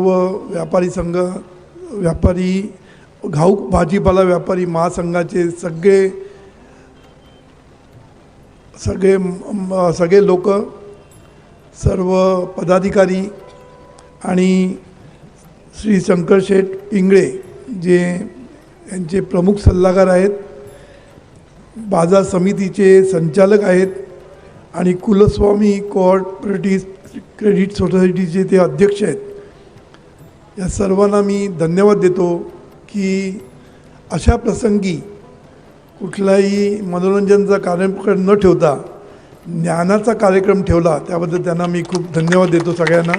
व व्यापारी संघ व्यापारी घाऊक भाजीपाला व्यापारी महासंघाचे सगळे सगळे सगळे लोक सर्व पदाधिकारी आणि श्री शंकर शेठ पिंगळे जे यांचे प्रमुख सल्लागार आहेत बाजार समितीचे संचालक आहेत आणि कुलस्वामी कोऑपरेटिव्ह क्रेडिट सोसायटीचे ते अध्यक्ष आहेत. या सर्वांना मी धन्यवाद देतो की अशा प्रसंगी कुठलाही मनोरंजनचा कार्यक्रम न ठेवता ज्ञानाचा कार्यक्रम ठेवला त्याबद्दल त्यांना मी खूप धन्यवाद देतो सगळ्यांना.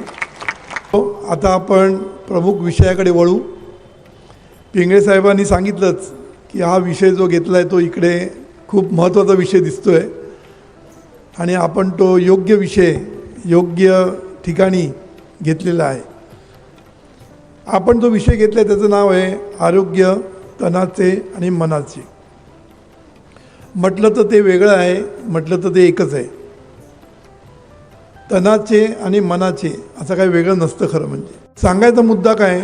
हो, आता आपण प्रमुख विषयाकडे वळू. पिंगळे साहेबांनी सांगितलंच की हा विषय जो घेतला आहे तो इकडे खूप महत्त्वाचा विषय दिसतो आहे आणि आपण तो योग्य विषय योग्य ठिकाणी घेतलेला आहे. आपण जो विषय घेतला आहे त्याचं नाव आहे आरोग्य तणाचे आणि मनाचे. म्हटलं तर ते वेगळं आहे म्हटलं तर ते एकच आहे. तणाचे आणि मनाचे असं काही वेगळं नसतं खरं म्हणजे. सांगायचा मुद्दा काय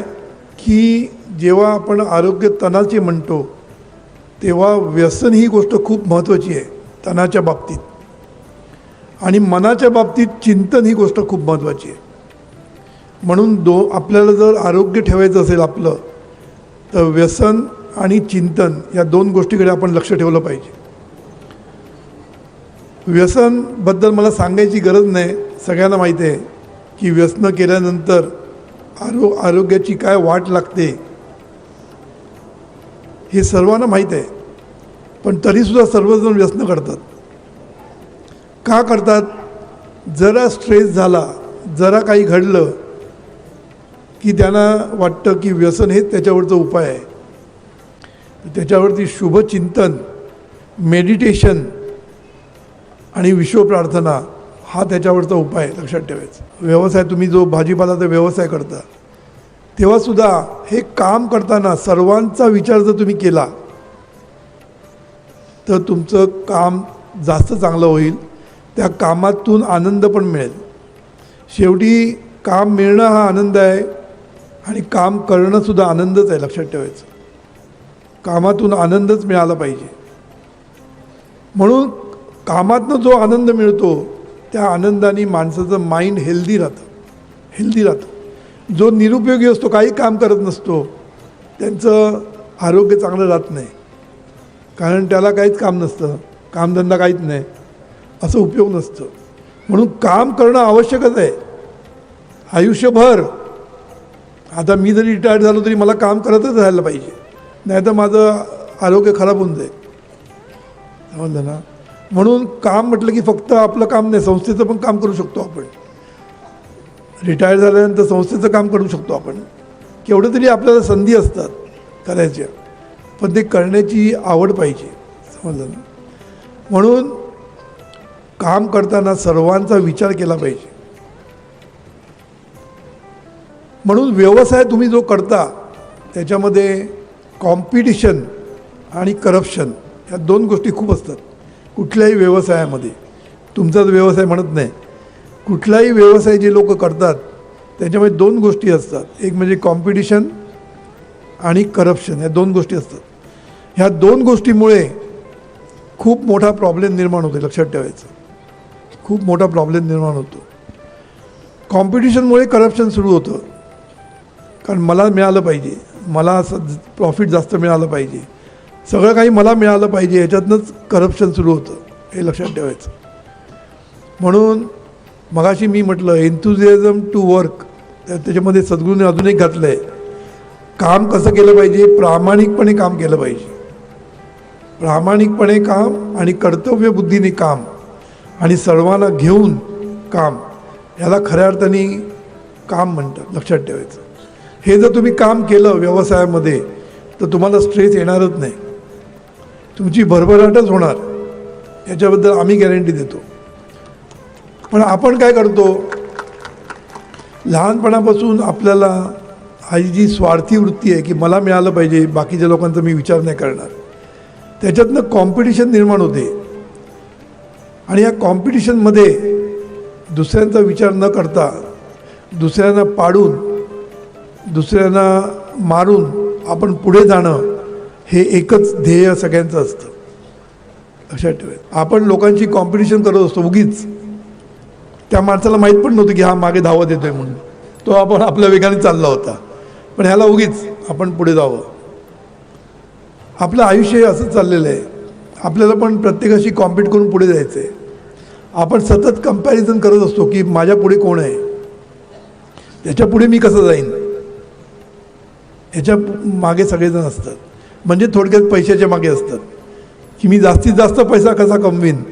की जेव्हा आपण आरोग्य तणाचे म्हणतो तेव्हा व्यसन ही गोष्ट खूप महत्त्वाची आहे तणाच्या बाबतीत. आणि मनाच्या बाबतीत चिंतन ही गोष्ट खूप महत्त्वाची आहे. म्हणून दो आपल्याला जर आरोग्य ठेवायचं असेल आपलं तर व्यसन आणि चिंतन या दोन गोष्टीकडे आपण लक्ष ठेवलं पाहिजे. व्यसनबद्दल मला सांगायची गरज नाही. सगळ्यांना माहिती आहे की व्यसनं केल्यानंतर आरो आरोग्याची काय वाट लागते हे सर्वांना माहीत आहे. पण तरीसुद्धा सर्वजण व्यसनं करतात. का करतात? जरा स्ट्रेस झाला जरा काही घडलं की त्यांना वाटतं की व्यसन हेच त्याच्यावरचा उपाय आहे. त्याच्यावरती शुभचिंतन मेडिटेशन आणि विश्वप्रार्थना हा त्याच्यावरचा उपाय आहे, लक्षात ठेवायचा. व्यवसाय तुम्ही जो भाजीपालाचा व्यवसाय करता तेव्हासुद्धा हे काम करताना सर्वांचा विचार जर तुम्ही केला तर तुमचं काम जास्त चांगलं होईल त्या कामातून आनंद पण मिळेल. शेवटी काम मिळणं हा आनंद आहे आणि काम करणंसुद्धा आनंदच आहे लक्षात ठेवायचं. कामातून आनंदच मिळाला पाहिजे. म्हणून कामातनं जो आनंद मिळतो त्या आनंदाने माणसाचं माइंड हेल्दी राहतं. हेल्दी राहतं. जो निरुपयोगी असतो काही काम करत नसतो त्यांचं आरोग्य चांगलं राहत नाही. कारण त्याला काहीच काम नसतं. कामधंदा काहीच नाही. असं उपयोग नसतं. म्हणून काम करणं आवश्यकच आहे. आयुष्यभर आता मी जरी रिटायर्ड झालो तरी मला काम करतच राहायला पाहिजे. नाही तर माझं आरोग्य खराब होऊन जाईल. म्हणलं ना? म्हणून काम म्हटलं की फक्त आपलं काम नाही संस्थेचं पण काम करू शकतो आपण. रिटायर झाल्यानंतर संस्थेचं काम करू शकतो आपण. केवढं तरी आपल्याला संधी असतात करायच्या पण ते करण्याची आवड पाहिजे. समजलं ना? म्हणून काम करताना सर्वांचा विचार केला पाहिजे. म्हणून व्यवसाय तुम्ही जो करता त्याच्यामध्ये कॉम्पिटिशन आणि करप्शन या दोन गोष्टी खूप असतात. कुठल्याही व्यवसायामध्ये. तुमचाच व्यवसाय म्हणत नाही. कुठलाही व्यवसाय जे लोक करतात त्याच्यामध्ये दोन गोष्टी असतात. एक म्हणजे कॉम्पिटिशन आणि करप्शन या दोन गोष्टी असतात. ह्या दोन गोष्टीमुळे खूप मोठा प्रॉब्लेम निर्माण होतो लक्षात ठेवायचं. खूप मोठा प्रॉब्लेम निर्माण होतो. कॉम्पिटिशनमुळे करप्शन सुरू होतं. कारण मला मिळालं पाहिजे. मला असं प्रॉफिट जास्त मिळालं पाहिजे. सगळं काही मला मिळालं पाहिजे. याच्यातनंच करप्शन सुरू होतं. हे लक्षात ठेवायचं. म्हणून मगाशी मी म्हटलं एन्थुझियाझम टू वर्क त्याच्यामध्ये सद्गुरूने अजून एक घातलं आहे काम कसं केलं पाहिजे? प्रामाणिकपणे काम केलं पाहिजे. प्रामाणिकपणे काम आणि कर्तव्यबुद्धीने काम आणि सर्वांना घेऊन काम. याला खऱ्या अर्थाने काम म्हणतात. लक्षात ठेवायचं. हे जर तुम्ही काम केलं व्यवसायामध्ये तर तुम्हाला स्ट्रेस येणारच नाही. तुमची भरभराटच होणार. याच्याबद्दल आम्ही गॅरंटी देतो. पण आपण काय करतो? लहानपणापासून आपल्याला ही जी स्वार्थी वृत्ती आहे की मला मिळालं पाहिजे बाकीच्या लोकांचा मी विचार नाही करणार. त्याच्यातनं कॉम्पिटिशन निर्माण होते. आणि या कॉम्पिटिशनमध्ये दुसऱ्यांचा विचार न करता दुसऱ्यांना पाडून दुसऱ्यांना मारून आपण पुढे जाणं हे एकच ध्येय सगळ्यांचं असतं. लक्षात ठेवायचं आपण लोकांची कॉम्पिटिशन करत असतो उगीच. त्या माणसाला माहीत पण नव्हतं की हा मागे धावत येतोय म्हणून. तो आपण आपल्या वेगाने चालला होता. पण ह्याला उगीच आपण पुढे जावं. आपलं आयुष्य हे असंच चाललेलं आहे. आपल्याला पण प्रत्येकाशी कॉम्पिट करून पुढे जायचं आहे आपण सतत कंपॅरिझन करत असतो की माझ्या पुढे कोण आहे? त्याच्या पुढे मी कसं जाईन? ह्याच्या मागे सगळेजण असतात. म्हणजे थोडक्यात पैशाच्या मागे असतात. की मी जास्तीत जास्त पैसा कसा कमवीन?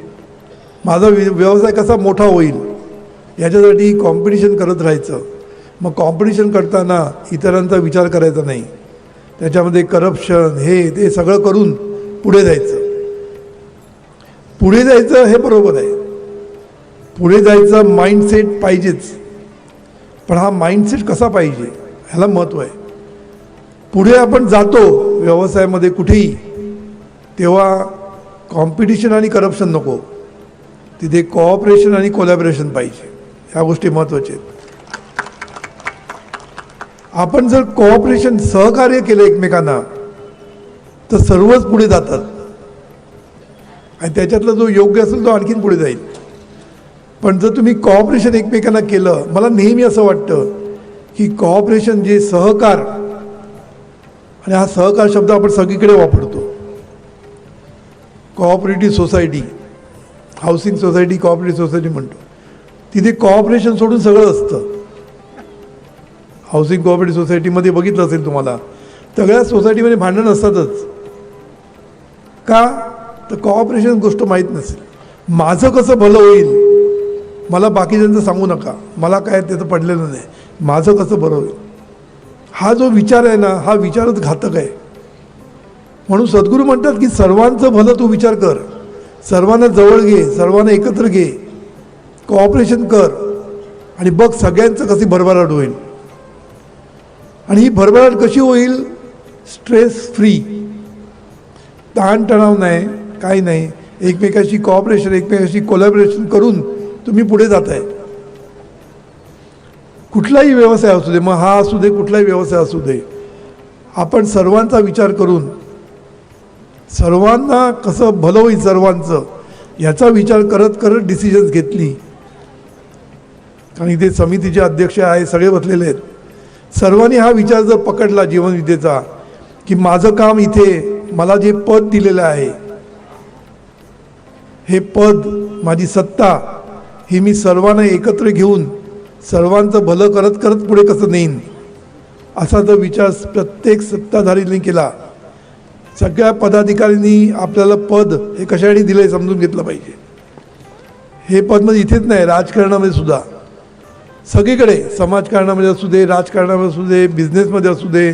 माझा व्य- व्यवसाय कसा मोठा होईल? याच्यासाठी कॉम्पिटिशन करत राहायचं. मग कॉम्पिटिशन करताना इतरांचा विचार करायचा नाही. त्याच्यामध्ये करप्शन हे ते सगळं करून पुढे जायचं. पुढे जायचं हे बरोबर आहे. पुढे जायचं माइंडसेट पाहिजेच. पण हा माइंडसेट कसा पाहिजे? ह्याला महत्त्व आहे. पुढे आपण जातो व्यवसायामध्ये कुठेही तेव्हा कॉम्पिटिशन आणि करप्शन नको. तिथे कोऑपरेशन आणि कोलॅबरेशन पाहिजे. ह्या गोष्टी महत्त्वाच्या आहेत. आपण जर कोऑपरेशन सहकार्य केलं एकमेकांना तर सर्वच पुढे जातात. आणि त्याच्यातला जो योग्य असेल तो आणखीन पुढे जाईल. पण जर तुम्ही कोऑपरेशन एकमेकांना केलं मला नेहमी असं वाटतं की कोऑपरेशन जे सहकार आणि हा सहकार शब्द आपण सगळीकडे वापरतो. Cooperative society housing society cooperative society म्हणतो. तिथे कॉऑपरेशन सोडून सगळं असतं. हाऊसिंग कोऑपरेटिव्ह सोसायटीमध्ये बघितलं असेल तुम्हाला सगळ्या सोसायटीमध्ये भांडण असतातच का? तर कोऑपरेशन गोष्ट माहीत नसेल. माझं कसं भलं होईल? मला बाकीच्यांचं सांगू नका. मला काय त्याचं पडलेलं नाही. माझं कसं बरं होईल? हा जो विचार आहे ना हा विचारच घातक आहे. म्हणून सद्गुरू म्हणतात की सर्वांचं भलं तू विचार कर. सर्वांना जवळ घे सर्वांना एकत्र घे. कॉऑपरेशन कर. आणि बघ सगळ्यांचं कशी भरभराट होईल. आणि ही भरभराट कशी होईल? स्ट्रेस फ्री ताणतणाव नाही काही नाही. एकमेकाशी कॉपरेशन एकमेकाशी कोलॅबरेशन करून तुम्ही पुढे जात आहे कुठलाही व्यवसाय असू दे मग हा असू दे कुठलाही व्यवसाय असू दे आपण सर्वांचा विचार करून सर्वांना कसं भलं होईल सर्वांचं याचा विचार करत करत डिसिजन्स घेतली. कारण इथे समितीचे अध्यक्ष आहे सगळे बसलेले आहेत. सर्वांनी हा विचार जर पकडला जीवनविद्येचा की माझं काम इथे मला जे पद दिलेलं आहे हे पद माझी सत्ता ही मी सर्वांना एकत्र घेऊन सर्वांचं भलं करत करत पुढे कसं नेईन? असा जर विचार प्रत्येक सत्ताधारीने केला सगळ्या पदाधिकाऱ्यांनी आपल्याला पद हे कशाने दिलं आहे समजून घेतलं पाहिजे. हे पद म्हणजे इथेच नाही राजकारणामध्ये सुद्धा. सगळीकडे समाजकारणामध्ये असू दे राजकारणामध्ये असू दे बिझनेसमध्ये असू दे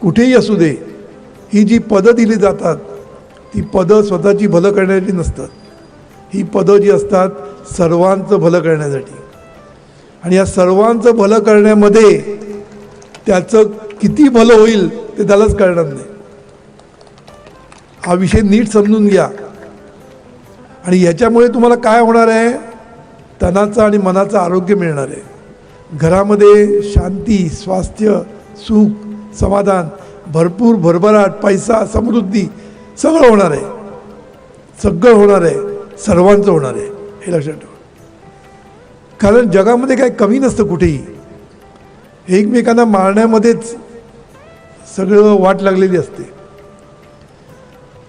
कुठेही असू दे ही जी पदं दिली जातात ती पदं स्वतःची भलं करण्याची नसतात. ही पदं जी असतात सर्वांचं भलं करण्यासाठी. आणि या सर्वांचं भलं करण्यामध्ये त्याचं किती भलं होईल ते त्यालाच कळणार नाही. हा विषय नीट समजून घ्या. आणि याच्यामुळे तुम्हाला काय होणार आहे? तणाचं आणि मनाचं आरोग्य मिळणार आहे. घरामध्ये शांती स्वास्थ्य सुख समाधान भरपूर भरभराट पैसा समृद्धी सगळं होणार आहे. सगळं होणार आहे. सर्वांचं होणार आहे. हे लक्षात ठेवा. कारण जगामध्ये काय कमी नसतं कुठेही. एकमेकांना मारण्यामध्येच सगळं वाट लागलेली असते.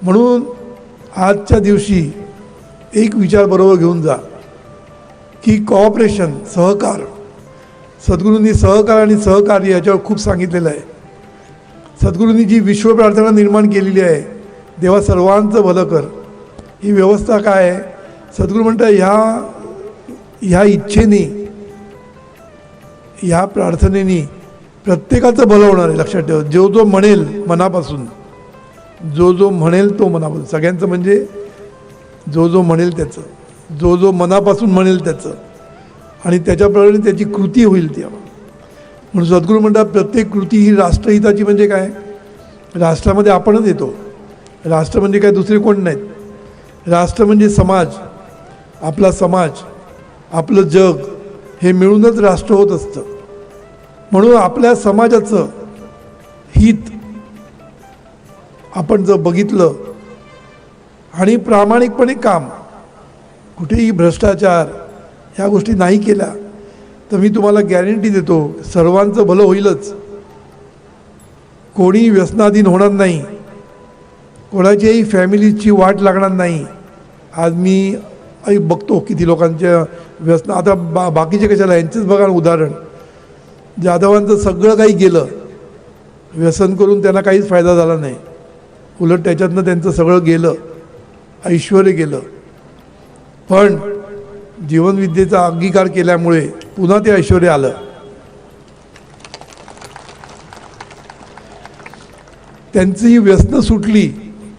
म्हणून आजच्या दिवशी एक विचार बरोबर घेऊन जा की कॉऑपरेशन सहकार सद्गुरूंनी सहकार आणि सहकार्य याच्यावर खूप सांगितलेलं आहे. सद्गुरूंनी जी विश्व प्रार्थना निर्माण केलेली आहे देवा सर्वांचं भलं कर. ही व्यवस्था काय आहे? सद्गुरू म्हणतात ह्या ह्या इच्छेने ह्या प्रार्थनेने प्रत्येकाचं भलं होणार आहे लक्षात ठेवा. जो जो म्हणेल मनापासून जो जो म्हणेल तो मनापासून. सगळ्यांचं म्हणजे जो जो म्हणेल त्याचं जो जो मनापासून म्हणेल त्याचं. आणि त्याच्याप्रमाणे त्याची कृती होईल ती म्हणून सद्गुरू म्हणतात प्रत्येक कृती ही राष्ट्रहिताची म्हणजे काय? राष्ट्रामध्ये आपणच येतो. राष्ट्र म्हणजे काय? दुसरे कोण नाहीत. राष्ट्र म्हणजे समाज. आपला समाज. आपलं जग हे मिळूनच राष्ट्र होत असतं. म्हणून आपल्या समाजाचं हित आपण जर बघितलं आणि प्रामाणिकपणे काम कुठेही भ्रष्टाचार ह्या गोष्टी नाही केल्या तर मी तुम्हाला गॅरंटी देतो सर्वांचं भलं होईलच. कोणी व्यसनाधीन होणार नाही. कोणाच्याही फॅमिलीची वाट लागणार नाही. आज मी बघतो किती लोकांच्या व्यसन. आता बा बाकीचे कशाला यांचंच बघा ना उदाहरण. जाधवांचं सगळं काही गेलं. व्यसन करून त्यांना काहीच फायदा झाला नाही. उलट त्याच्यातनं त्यांचं सगळं गेलं. ऐश्वर गेलं. पण जीवनविद्येचा अंगीकार केल्यामुळे पुन्हा ते ऐश्वर आलं. त्यांची ही व्यसनं सुटली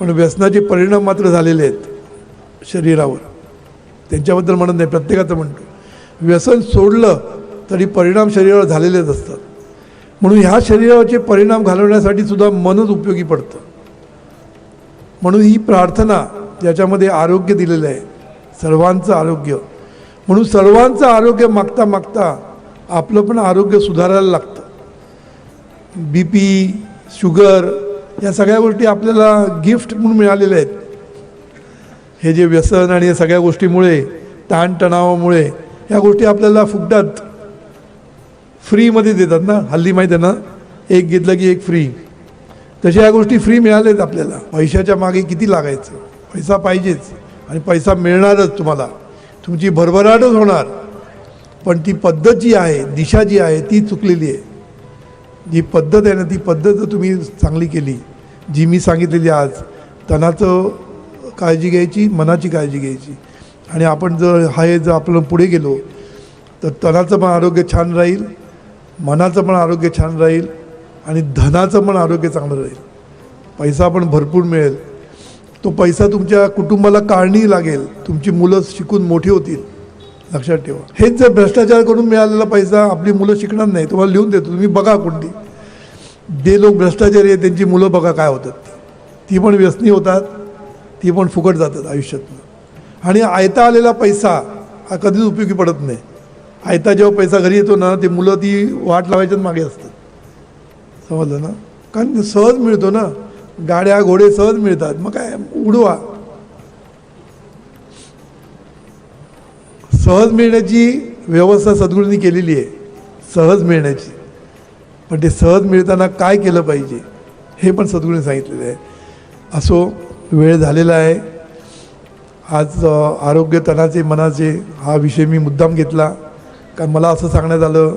पण व्यसनाचे परिणाम मात्र झालेले आहेत शरीरावर. त्यांच्याबद्दल म्हणत नाही प्रत्येकाचं म्हणतो. व्यसन सोडलं तरी परिणाम शरीरावर झालेलेच असतात. म्हणून ह्या शरीरावरचे परिणाम घालवण्यासाठी सुद्धा मनच उपयोगी पडतं. म्हणून ही प्रार्थना ज्याच्यामध्ये आरोग्य दिलेलं आहे सर्वांचं आरोग्य. म्हणून सर्वांचं आरोग्य मागता मागता आपलं पण आरोग्य सुधारायला लागतं. बी पी शुगर या सगळ्या गोष्टी आपल्याला गिफ्ट म्हणून मिळालेल्या आहेत. हे जे व्यसन आणि या सगळ्या गोष्टीमुळे ताणतणावामुळे ह्या गोष्टी आपल्याला फुकटात फ्रीमध्ये देतात ना? हल्ली माहीत आहे ना? एक घेतलं की एक फ्री तशा या गोष्टी फ्री मिळाल्यात आपल्याला. पैशाच्या मागे किती लागायचं? पैसा पाहिजेच. आणि पैसा मिळणारच तुम्हाला. तुमची भरभराटच होणार. पण ती पद्धत जी आहे दिशा जी आहे ती चुकलेली आहे. जी पद्धत आहे ना ती पद्धत तुम्ही चांगली केली जी मी सांगितलेली आज तणाचं काळजी घ्यायची मनाची काळजी घ्यायची. आणि आपण जर हा हे जर आपलं पुढे गेलो तर तणाचं पण आरोग्य छान राहील मनाचं पण आरोग्य छान राहील आणि धनाचं पण आरोग्य चांगलं राहील. पैसा पण भरपूर मिळेल. तो पैसा तुमच्या कुटुंबाला काढणी लागेल. तुमची मुलं शिकून मोठी होतील. लक्षात ठेवा. हेच जर भ्रष्टाचार करून मिळालेला पैसा आपली मुलं शिकणार नाही. तुम्हाला लिहून देतो. तुम्ही बघा कोणती. जे लोक भ्रष्टाचारी आहेत त्यांची मुलं बघा काय होतात. ती पण व्यसनी होतात. ती पण फुकट जातात आयुष्यातनं. आणि आयता आलेला पैसा हा कधीच उपयोगी पडत नाही. आयता जेव्हा पैसा घरी येतो ना ते मुलं ती वाट लावायच्याच मागे असतात. समजलं ना? कारण सहज मिळतो ना. गाड्या घोडे सहज मिळतात. मग काय? उडवा. सहज मिळण्याची व्यवस्था सद्गुरूंनी केलेली आहे. सहज मिळण्याची. पण ते सहज मिळताना काय केलं पाहिजे हे पण सद्गुरूंनी सांगितलेलं आहे. असो वेळ झालेला आहे. आज आरोग्य तणाचे मनाचे हा विषय मी मुद्दाम घेतला. कारण मला असं सांगण्यात आलं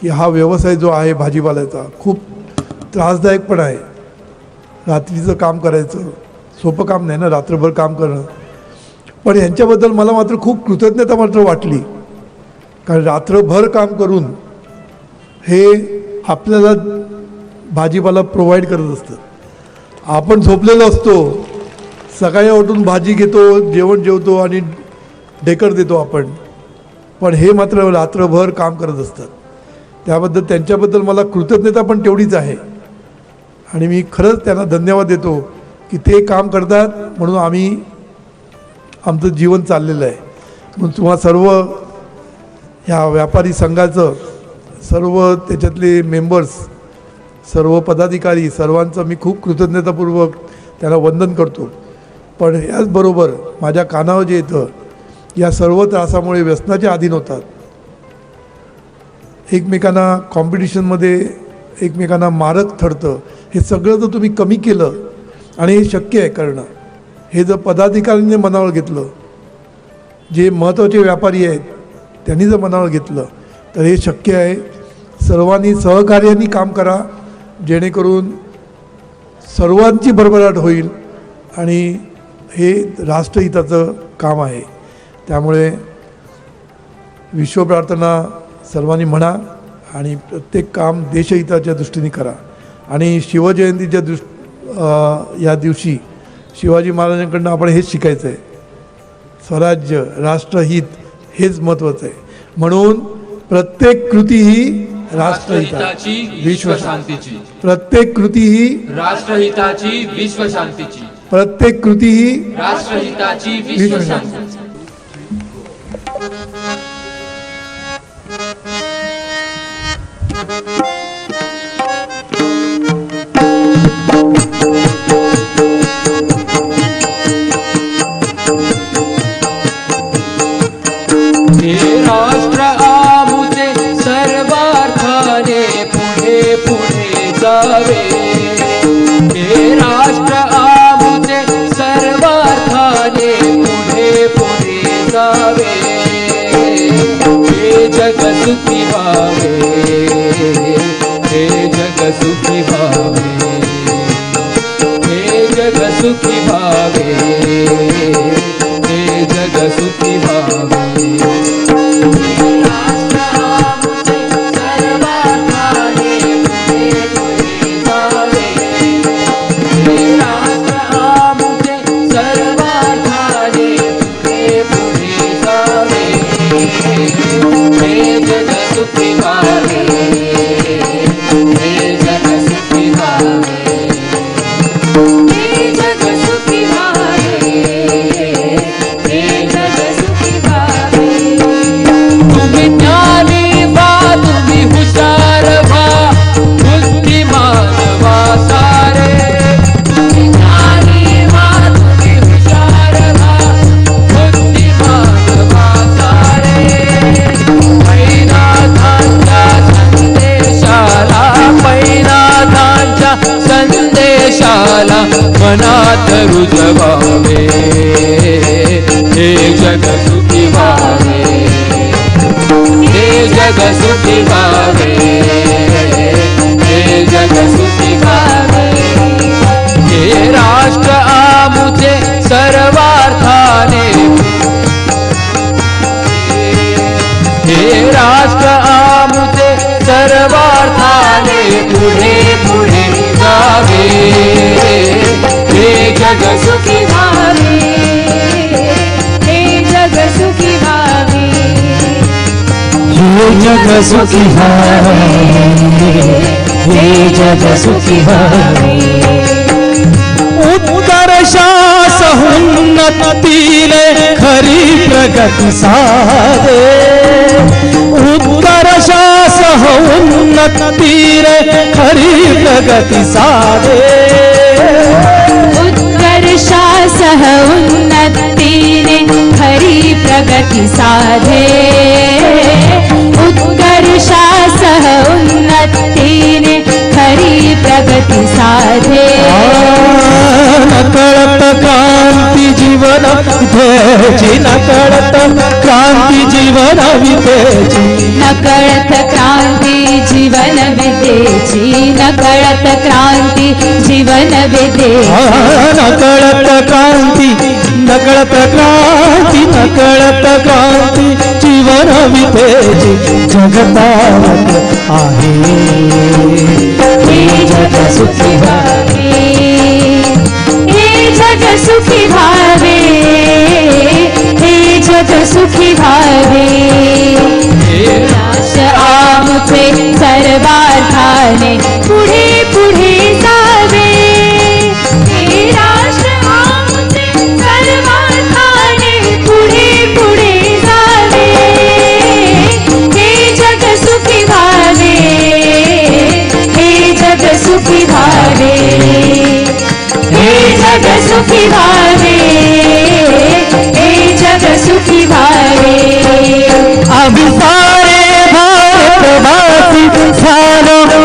की हा व्यवसाय जो आहे भाजीपाल्याचा खूप त्रासदायक पण आहे. रात्रीचं काम करायचं सोपं काम नाही ना रात्रभर काम करणं. पण यांच्याबद्दल मला मात्र खूप कृतज्ञता मात्र वाटली. कारण रात्रभर काम करून हे आपल्याला भाजीपाला प्रोव्हाइड करत असतं. आपण झोपलेलो असतो सकाळी उठून भाजी घेतो जेवण जेवतो आणि ढेकर देतो आपण. पण हे मात्र रात्रभर काम करत असतात त्याबद्दल त्यांच्याबद्दल मला कृतज्ञता पण तेवढीच आहे. आणि मी खरंच त्यांना धन्यवाद देतो की ते काम करतात म्हणून आम्ही आमचं जीवन चाललेलं आहे. म्हणून तुम्हा सर्व ह्या व्यापारी संघाचं सर्व त्याच्यातले मेंबर्स सर्व पदाधिकारी सर्वांचं मी खूप कृतज्ञतापूर्वक त्याला वंदन करतो. पण याचबरोबर माझ्या कानावर जे येतं या सर्व त्रासामुळे व्यसनाचे अधीन होतात. एकमेकांना कॉम्पिटिशनमध्ये एकमेकांना मारक ठरतं. हे सगळं जर तुम्ही कमी केलं आणि हे शक्य आहे करणं हे जर पदाधिकाऱ्यांनी मनावर घेतलं जे महत्त्वाचे व्यापारी आहेत त्यांनी जर मनावर घेतलं तर हे शक्य आहे. सर्वांनी सहकार्याने काम करा जेणेकरून सर्वांची भरभराट होईल आणि हे राष्ट्रहिताचं काम आहे. त्यामुळे विश्वप्रार्थना सर्वांनी म्हणा आणि प्रत्येक काम देशहिताच्या दृष्टीने करा. आणि शिवजयंतीच्या दृष् अ, या दिवशी शिवाजी महाराजांकडनं आपण हेच शिकायचं आहे. स्वराज्य राष्ट्रहित हेच महत्त्वाचं आहे. म्हणून प्रत्येक कृती ही राष्ट्रहिता राष्ट्रहिताची विश्व विश्वशांतीची. प्रत्येक कृती ही राष्ट्रहिताची विश्वशांतीची. प्रत्येक कृती ही राष्ट्रहिताची मनात रुजवावे हे जग सुखी व्हावे हे जग सुखी व्हावे हे जग सुखी व्हावे हे राष्ट्र आमुचे सर्वार्थाने, हे राष्ट्र आमुचे सर्वार्थाने पुढे पुढे जावे। जग सुखी हे जग सुखी व्हावे हे जग सुखी व्हावे हे जग खरी प्रगती साधे। उत्कर्षास उन्नतीले खरी प्रगती साधे। उत्कर्षासह उन्नतीने खरी प्रगती साधे। उत्कर्षासह उन्नतीने खरी प्रगती साधे। नकळत क्रांती जीवन वितेची नकळत क्रांती जीवन वितेची। नकळत क्रांती जीवन विदेची नकळत क्रांती जीवन विदेची नकळत क्रांती नकळत क्रांती नकळत क्रांती जीवन वितेची जगतावत आहे हे जग सुखी व्हावे. हे जग सुखी भावे हे जग सुखी भावे राष्ट्र सर्वार्थाने पुढे पुढे जावे. हे राष्ट्र आमचे सर्वार्थाने पुढे पुढे जावे. हे जग सुखी भावे हे जग सुखी भावे हे जग सुखी भावे हे जग सुखी भावे आम्ही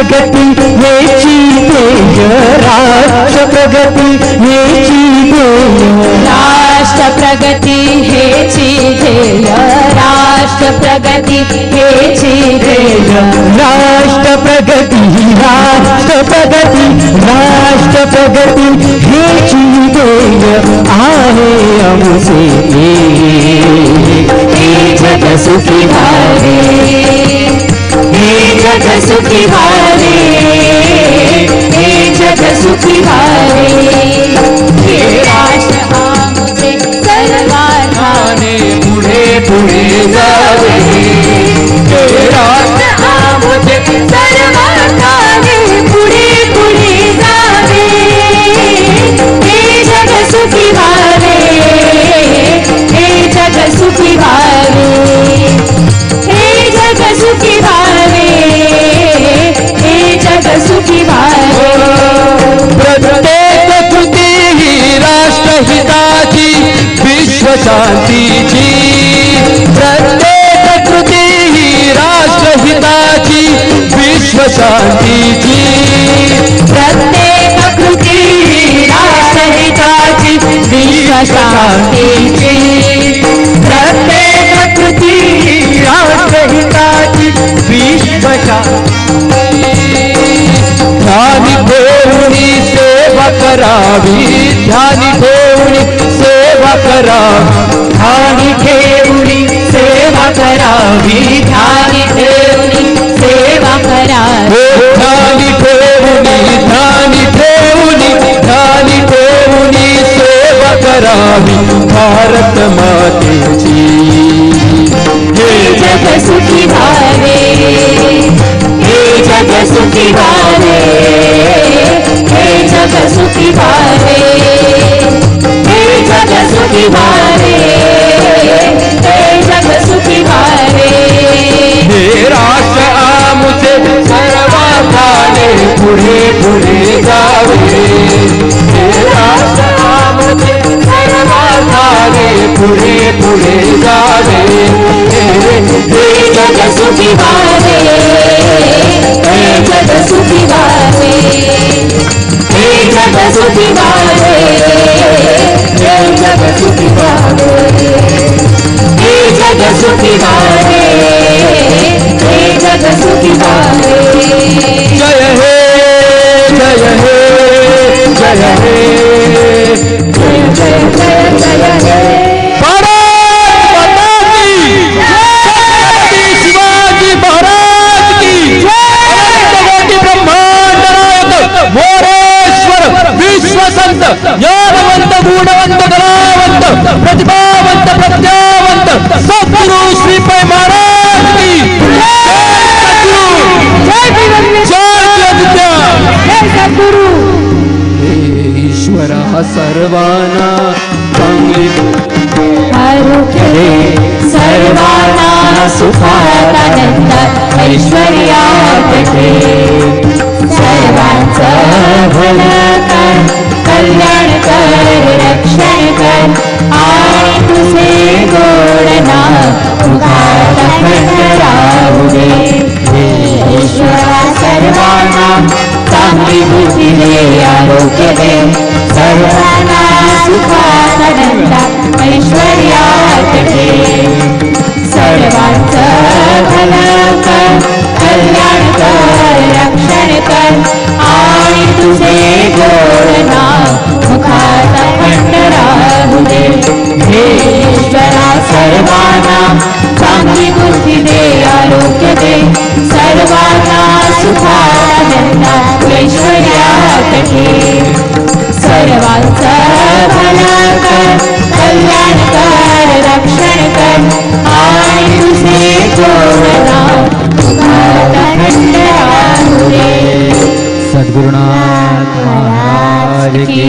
प्रगती हेची ध्येय राष्ट्र प्रगती हेची ध्येय राष्ट्र प्रगती हेची ध्येय राष्ट्र प्रगती हेची ध्येय राष्ट्र प्रगती राष्ट्र प्रगती राष्ट्र प्रगती हेची ध्येय आहे आमचे हे जग सुखी व्हावे हे जग सुखी भावे हे जग सुखी भावे। हे राष्ट्र आमचे सर्वांना पुढे पुढे जावे। हे राष्ट्र करावी ध्यानी ठेवणी सेवा करावी ध्यानी ठेवणी सेवा करावी। हो ध्यानी ठेवणी ध्यानी ठेवणी ध्यानी ठेवणी सेवा करावी भारत मातेची। हे जग सुखी भावे हे जग सुखी भावे हे जग सुखी भावे। जग सुखी भावे हे जग सुखी हे राष्ट्र आमुचे सर्वांगाने पुढे पुढे जावे। हे राष्ट्र आमुचे पुढे पुढे जावे हे जग सुखी हे जग सुखी हे जग सुखी हे जग सुखी भावे हे जग सुखी भावे हे जग सुखी भावे जय हे जय हे जय हे जय जय जय जय हे ज्ञानवंत गुणवंत कलावंत प्रतिभावंत प्रत्यावंत सद्गुरु श्रीपाय महाराज की जय सद्गुरु! जय विद्या सर्वांना चांगली आरोग्य सर्वांना सुखात आनंदात ऐश्वर्यात सर्वांचं भलं कल्याण कर रक्षण कर आणि तुझे गोडना उगाला खंड राहू दे ईश्वरा सर्वांना चांगली बुद्धी दे आरोग्य दे सर्वांना सुखानंदा ऐश्वर्यात ठे सर्वांचं भलं कर कल्याण कर रक्षण कर. दे ईश्वरा सर्वांना चांगली बुद्धी दे आरोग्य दे. सर्वांना सुखानंदा सर्वांचा कर कल्याण कर. रक्षण कर आणि तुझे सद्गुरुनाथ महाराज की